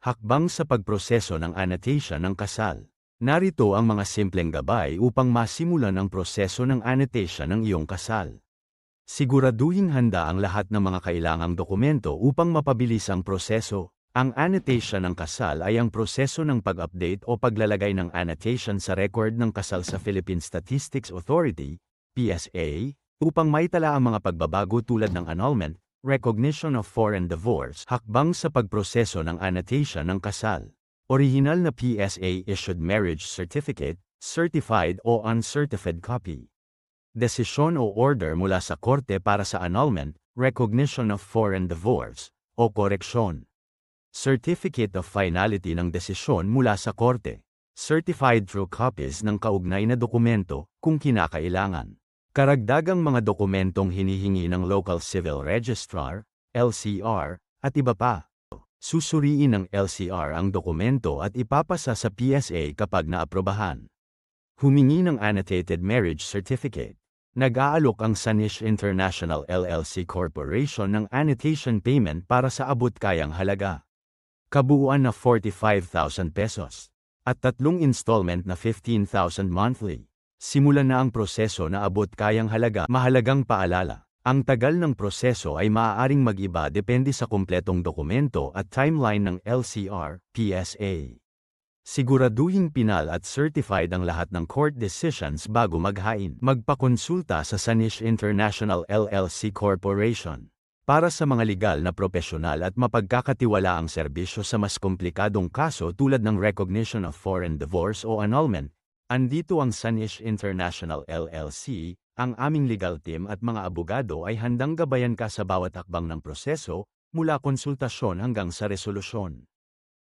Hakbang sa pagproseso ng annotation ng kasal. Narito ang mga simpleng gabay upang masimulan ang proseso ng annotation ng iyong kasal. Siguraduhin handa ang lahat ng mga kailangang dokumento upang mapabilis ang proseso. Ang annotation ng kasal ay ang proseso ng pag-update o paglalagay ng annotation sa record ng kasal sa Philippine Statistics Authority, PSA, upang maitala ang mga pagbabago tulad ng annulment, recognition of foreign divorce, hakbang sa pagproseso ng annotation ng kasal. Original na PSA issued marriage certificate, certified o uncertified copy. Desisyon o order mula sa korte para sa annulment, recognition of foreign divorce, o koreksyon. Certificate of finality ng desisyon mula sa korte. Certified true copies ng kaugnay na dokumento, kung kinakailangan. Karagdagang mga dokumentong hinihingi ng Local Civil Registrar, LCR, at iba pa. Susuriin ng LCR ang dokumento at ipapasa sa PSA kapag naaprobahan. Humingi ng Annotated Marriage Certificate. Nag-aalok ang Sanish International LLC Corporation ng annotation payment para sa abot-kayang halaga. Kabuuan na 45,000 pesos. At tatlong installment na 15,000 monthly. Simulan na ang proseso na abot kayang halaga. Mahalagang paalala. Ang tagal ng proseso ay maaaring mag-iba depende sa kumpletong dokumento at timeline ng LCR, PSA. Siguraduhin pinal at certified ang lahat ng court decisions bago maghain. Magpakonsulta sa Sanish International LLC Corporation. Para sa mga legal na profesional at mapagkakatiwala ang serbisyo sa mas komplikadong kaso tulad ng recognition of foreign divorce o annulment, Andito ang Sanish International LLC, ang aming legal team at mga abogado ay handang gabayan ka sa bawat akbang ng proseso, mula konsultasyon hanggang sa resolusyon.